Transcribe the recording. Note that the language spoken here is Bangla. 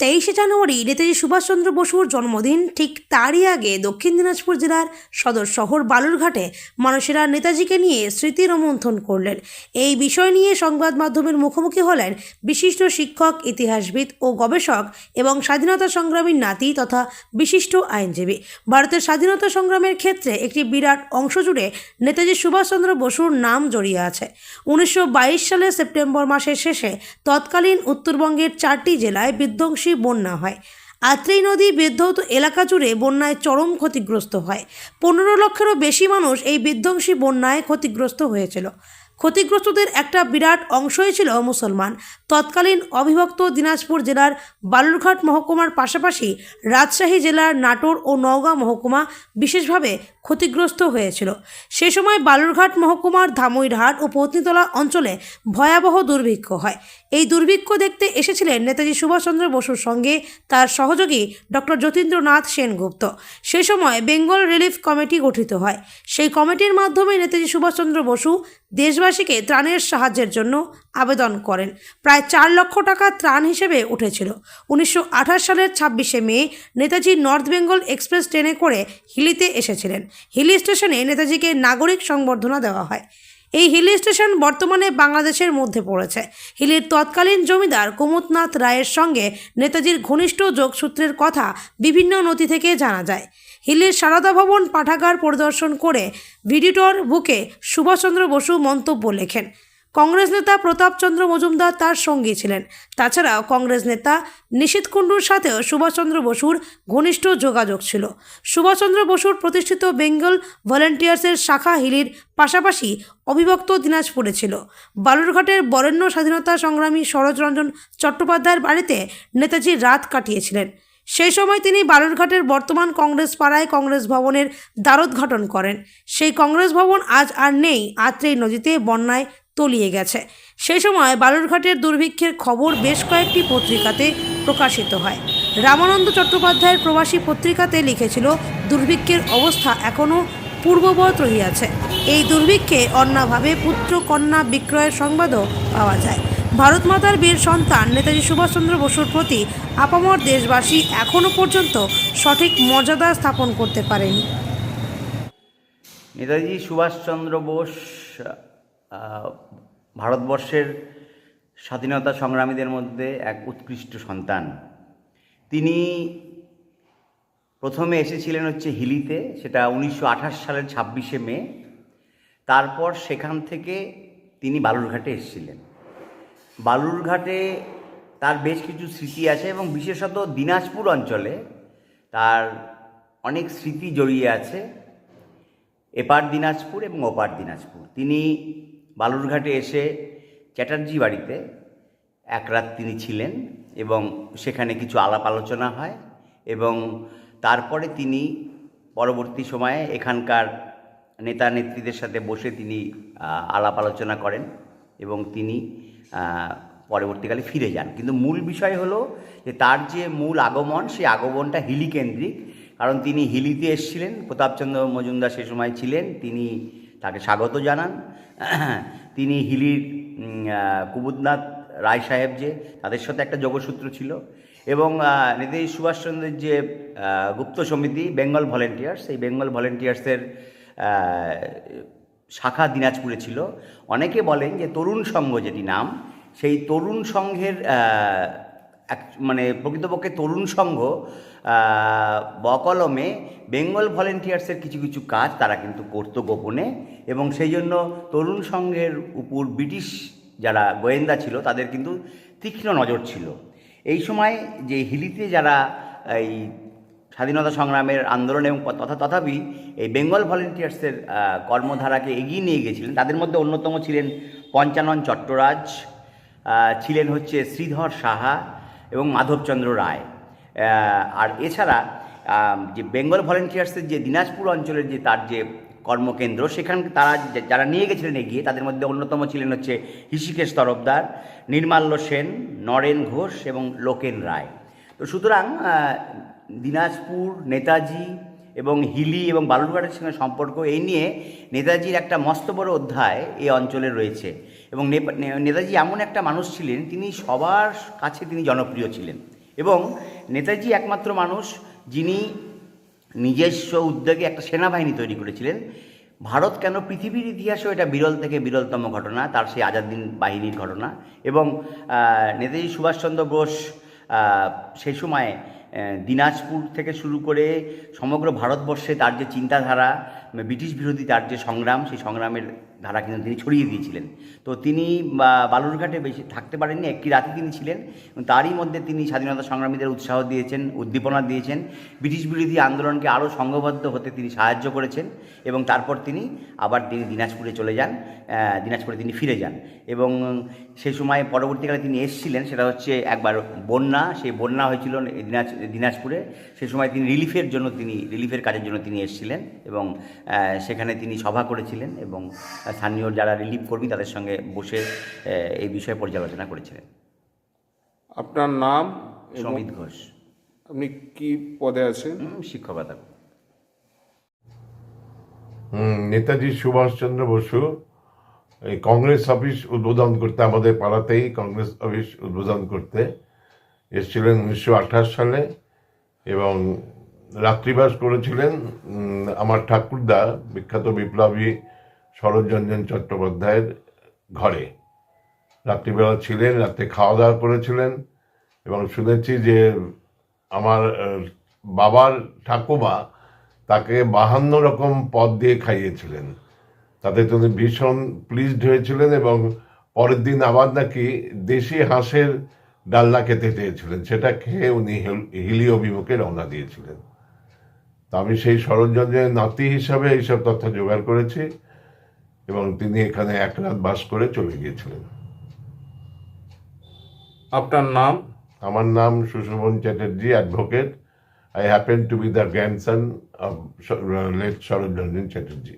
তেইশে জানুয়ারি নেতাজি সুভাষচন্দ্র বসুর জন্মদিন, ঠিক তারই আগে দক্ষিণ দিনাজপুর জেলার সদর শহর বালুরঘাটে মানুষেরা নেতাজিকে নিয়ে স্মৃতি রোমন্থন করলেন। এই বিষয় নিয়ে সংবাদ মাধ্যমের মুখোমুখি হলেন বিশিষ্ট শিক্ষক, ইতিহাসবিদ ও গবেষক এবং স্বাধীনতা সংগ্রামীর নাতি তথা বিশিষ্ট আইনজীবী। ভারতের স্বাধীনতা সংগ্রামের ক্ষেত্রে একটি বিরাট অংশ জুড়ে নেতাজি সুভাষচন্দ্র বসুর নাম জড়িয়ে আছে। উনিশশো বাইশ সালের সেপ্টেম্বর মাসের শেষে তৎকালীন উত্তরবঙ্গের চারটি জেলায় বিধ্বংসী বন্যা হয়। আত্রেই নদী বিধ্বস্ত এলাকা জুড়ে বন্যায় চরম ক্ষতিগ্রস্ত হয়। পনেরো লক্ষেরও বেশি মানুষ এই বিধ্বংসী বন্যায় ক্ষতিগ্রস্ত হয়েছিল। ক্ষতিগ্রস্তদের একটা বিরাট অংশই ছিল মুসলমান। তৎকালীন অবিভক্ত দিনাজপুর জেলার বালুরঘাট মহকুমার পাশাপাশি রাজশাহী জেলার নাটোর ও নওগাঁ মহকুমা বিশেষভাবে ক্ষতিগ্রস্ত হয়েছিল। সে সময় বালুরঘাট মহকুমার ধামইরহাট ও পত্নীতলা অঞ্চলে ভয়াবহ দুর্ভিক্ষ হয়। এই দুর্ভিক্ষ দেখতে এসেছিলেন নেতাজি সুভাষচন্দ্র বসুর সঙ্গে তার সহযোগী ডক্টর যতীন্দ্রনাথ সেনগুপ্ত। সে সময় বেঙ্গল রিলিফ কমিটি গঠিত হয়। সেই কমিটির মাধ্যমে নেতাজি সুভাষচন্দ্র বসু দেশবাসীকে ত্রাণের সাহায্যের জন্য আবেদন করেন। প্রায় চার লক্ষ টাকা ত্রাণ হিসেবে উঠেছিল। উনিশশো আঠাশ সালের ছাব্বিশে May Netaji North Bengal express ট্রেনে করে হিলিতে এসেছিলেন। হিলি স্টেশনে নেতাজিকে নাগরিক সংবর্ধনা দেওয়া হয়। এই হিলি স্টেশন বর্তমানে বাংলাদেশের মধ্যে পড়েছে। হিলের তৎকালীন জমিদার কুমুদনাথ রায়ের সঙ্গে নেতাজির ঘনিষ্ঠ যোগসূত্রের কথা বিভিন্ন নথি থেকে জানা যায়। হিলের সারদা ভবন পাঠাগার পরিদর্শন করে ভিডিটর বুকে সুভাষচন্দ্র বসু মন্তব্য লেখেন। কংগ্রেস নেতা প্রতাপচন্দ্র মজুমদার তার সঙ্গী ছিলেন। তাছাড়াও কংগ্রেস নেতা নিশীথ কুণ্ডুর সাথেও সুভাষচন্দ্র বসুর ঘনিষ্ঠ যোগাযোগ ছিল। সুভাষচন্দ্র বসুর প্রতিষ্ঠিত বেঙ্গল ভলেন্টিয়ার্সের শাখা হিলির পাশাপাশি অবিভক্ত দিনাজপুরে ছিল। বালুরঘাটের বরেণ্য স্বাধীনতা সংগ্রামী শরৎরঞ্জন চট্টোপাধ্যায়ের বাড়িতে নেতাজি রাত কাটিয়েছিলেন। সেই সময় তিনি বালুরঘাটের বর্তমান কংগ্রেস পাড়ায় কংগ্রেস ভবনের দ্বারোদ্ঘাটন করেন। সেই কংগ্রেস ভবন আজ আর নেই আত্রেই নদীতে বন্যায় তলিয়ে গেছে। সে সময় বালুরঘাটের দুর্ভিক্ষের খবর বেশ কয়েকটি পত্রিকাতে প্রকাশিত হয়। রামানন্দ চট্টোপাধ্যায়ের প্রবাসী পত্রিকাতে লিখেছিল, দুর্ভিক্ষের অবস্থা এখনও পূর্ববৎ রহিয়াছে। এই দুর্ভিক্ষে অন্যভাবে পুত্র কন্যা বিক্রয়ের সংবাদও পাওয়া যায়। ভারত মাতার বীর সন্তান নেতাজি সুভাষচন্দ্র বসুর প্রতি আপামর দেশবাসী এখনও পর্যন্ত সঠিক মর্যাদা স্থাপন করতে পারেনি। নেতাজি সুভাষচন্দ্র বোস ভারতবর্ষের স্বাধীনতা সংগ্রামীদের মধ্যে এক উৎকৃষ্ট সন্তান। তিনি প্রথমে এসেছিলেন হচ্ছে হিলিতে, সেটা উনিশশো আঠাশ সালের ছাব্বিশে মে। তারপর সেখান থেকে তিনি বালুরঘাটে এসেছিলেন। বালুরঘাটে তার বেশ কিছু স্মৃতি আছে এবং বিশেষত দিনাজপুর অঞ্চলে তার অনেক স্মৃতি জড়িয়ে আছে। এপার দিনাজপুর এবং ওপার দিনাজপুর। তিনি বালুরঘাটে এসে চ্যাটার্জি বাড়িতে এক রাত তিনি ছিলেন এবং সেখানে কিছু আলাপ আলোচনা হয় এবং তারপরে তিনি পরবর্তী সময়ে এখানকার নেতা নেত্রীদের সাথে বসে তিনি আলাপ আলোচনা করেন এবং তিনি পরবর্তীকালে ফিরে যান। কিন্তু মূল বিষয় হলো যে তার যে মূল আগমন, সেই আগমনটা হিলি কেন্দ্রিক। কারণ তিনি হিলিতে এসেছিলেন, প্রতাপচন্দ্র মজুমদার সে সময় ছিলেন, তিনি তাকে স্বাগত জানান। তিনি হিলির কুবুদনাথ রায় সাহেব যে, তাদের সাথে একটা যোগসূত্র ছিল এবং নেতাজি সুভাষচন্দ্রের যে গুপ্ত সমিতি, বেঙ্গল ভলেন্টিয়ার্স, সেই বেঙ্গল ভলেন্টিয়ার্সের শাখা দিনাজপুরে ছিল। অনেকে বলেন যে তরুণ সংঘ যেটি নাম, সেই তরুণ সংঘের এক মানে প্রকৃতপক্ষে তরুণ সংঘ বকলমে বেঙ্গল ভলেন্টিয়ার্সের কিছু কিছু কাজ তারা কিন্তু করতো গোপনে এবং সেই জন্য তরুণ সংঘের উপর ব্রিটিশ যারা গোয়েন্দা ছিল তাদের কিন্তু তীক্ষ্ণ নজর ছিল। এই সময় যে হিলিতে যারা এই স্বাধীনতা সংগ্রামের আন্দোলন এবং তথা, তথাপি এই বেঙ্গল ভলেন্টিয়ার্সের কর্মধারাকে এগিয়ে নিয়ে গেছিলেন তাদের মধ্যে অন্যতম ছিলেন পঞ্চানন চট্টরাজ ছিলেন হচ্ছে শ্রীধর সাহা এবং মাধবচন্দ্র রায়। আর এছাড়া যে বেঙ্গল ভলেন্টিয়ার্সের যে দিনাজপুর অঞ্চলের যে তার যে কর্মকেন্দ্র, সেখান তারা যারা নিয়ে গেছিলেন এগিয়ে, তাদের মধ্যে অন্যতম ছিলেন হচ্ছে হৃষিকেশ তরফদার, নির্মাল্য সেন, নরেন ঘোষ এবং লোকেন রায়। তো সুতরাং দিনাজপুর, নেতাজি এবং হিলি এবং বালুরঘাটের সঙ্গে সম্পর্ক এই নিয়ে নেতাজির একটা মস্ত বড় অধ্যায় এই অঞ্চলে রয়েছে। এবং নেতাজি এমন একটা মানুষ ছিলেন, তিনি সবার কাছে তিনি জনপ্রিয় ছিলেন। এবং নেতাজি একমাত্র মানুষ যিনি নিজস্ব উদ্যোগে একটা সেনাবাহিনী তৈরি করেছিলেন। ভারত কেন পৃথিবীর ইতিহাসেও এটা বিরল থেকে বিরলতম ঘটনা, তার সেই আজাদিন বাহিনীর ঘটনা। এবং নেতাজি সুভাষচন্দ্র বোস সেই সময় দিনাজপুর থেকে শুরু করে সমগ্র ভারতবর্ষে তার যে চিন্তাধারা ব্রিটিশ বিরোধী তার যে সংগ্রাম, সেই সংগ্রামের ধারা কিন্তু তিনি ছড়িয়ে দিয়েছিলেন। তো তিনি বালুরঘাটে বেশি থাকতে পারেননি, একটি রাতে তিনি ছিলেন। তারই মধ্যে তিনি স্বাধীনতা সংগ্রামীদের উৎসাহ দিয়েছেন, উদ্দীপনা দিয়েছেন। ব্রিটিশ বিরোধী আন্দোলনকে আরও সংঘবদ্ধ হতে তিনি সাহায্য করেছেন এবং তারপর তিনি আবার তিনি দিনাজপুরে চলে যান দিনাজপুরে তিনি ফিরে যান। এবং সেই সময় পরবর্তীকালে তিনি এসেছিলেন, সেটা হচ্ছে একবার বন্যা, সেই বন্যা হয়েছিল দিনাজ, দিনাজপুরে। সেই সময় তিনি রিলিফের জন্য তিনি, রিলিফের কাজের জন্য তিনি এসেছিলেন এবং সেখানে তিনি সভা করেছিলেন এবং স্থানীয় যারা রিলিফ কর্মী তাদের সঙ্গে বসে এই বিষয়ে পর্যালোচনা করেছিলেন। আপনার নাম সমিত ঘোষ। আপনি কি পদে আছেন? শিক্ষকতা হুম, নেতাজি সুভাষচন্দ্র বসু এই কংগ্রেস অফিস উদ্বোধন করতে আমাদের পাড়াতেই কংগ্রেস অফিস উদ্বোধন করতে এসেছিলেন উনিশশো আঠাশ সালে এবং রাত্রিবাস করেছিলেন আমার ঠাকুরদা, বিখ্যাত বিপ্লবী শরৎরঞ্জন চট্টোপাধ্যায়ের ঘরে। রাত্রিবেলা ছিলেন রাতে খাওয়া দাওয়া করেছিলেন এবং শুনেছি যে আমার বাবার ঠাকুমা তাকে বাহান্ন রকম পদ দিয়ে খাইয়েছিলেন। তাতে তিনি ভীষণ প্লিজড হয়েছিলেন এবং পরের দিন আবার নাকি দেশি হাঁসের ডালনা খেতে চেয়েছিলেন। সেটা খেয়ে উনি হিলি অভিমুখে রওনা দিয়েছিলেন। তা আমি সেই শরৎচন্দ্রের নাতি হিসাবে এইসব তথ্য জোগাড় করেছি এবং তিনি এখানে এক রাত বাস করে চলে গিয়েছিলেন। আপনার নাম? আমার নাম Sushobhan Chatterjee advocate I happen to be the grandson of late Sharat Ranjan Chatterjee.